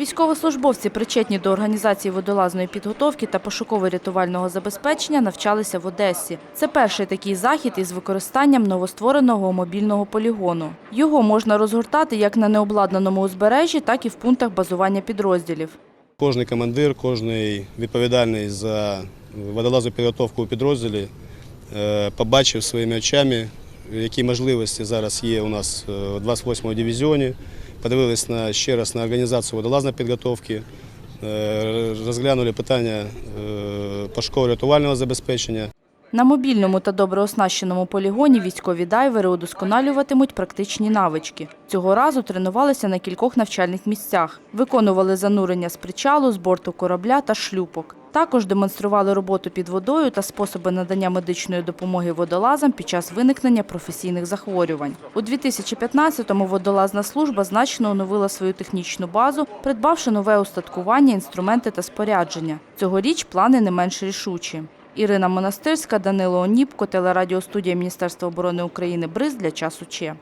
Військовослужбовці, причетні до організації водолазної підготовки та пошуково-рятувального забезпечення, навчалися в Одесі. Це перший такий захід із використанням новоствореного мобільного полігону. Його можна розгортати як на необладнаному узбережжі, так і в пунктах базування підрозділів. Кожний командир, кожний відповідальний за водолазну підготовку у підрозділі е, побачив своїми очами, які можливості зараз є у нас е, у 28-му дивізіоні. Подивились на, ще раз на організацію водолазної підготовки, е, розглянули питання е, пошуково-рятувального забезпечення. На мобільному та добре оснащеному полігоні військові дайвери удосконалюватимуть практичні навички. Цього разу тренувалися на кількох навчальних місцях. Виконували занурення з причалу, з борту корабля та шлюпок. Також демонстрували роботу під водою та способи надання медичної допомоги водолазам під час виникнення професійних захворювань. У 2015-му водолазна служба значно оновила свою технічну базу, придбавши нове устаткування, інструменти та спорядження. Цьогоріч плани не менш рішучі. Ірина Монастирська, Данило Оніпко, телерадіостудія Міністерства оборони України «Бриз» для часу Че.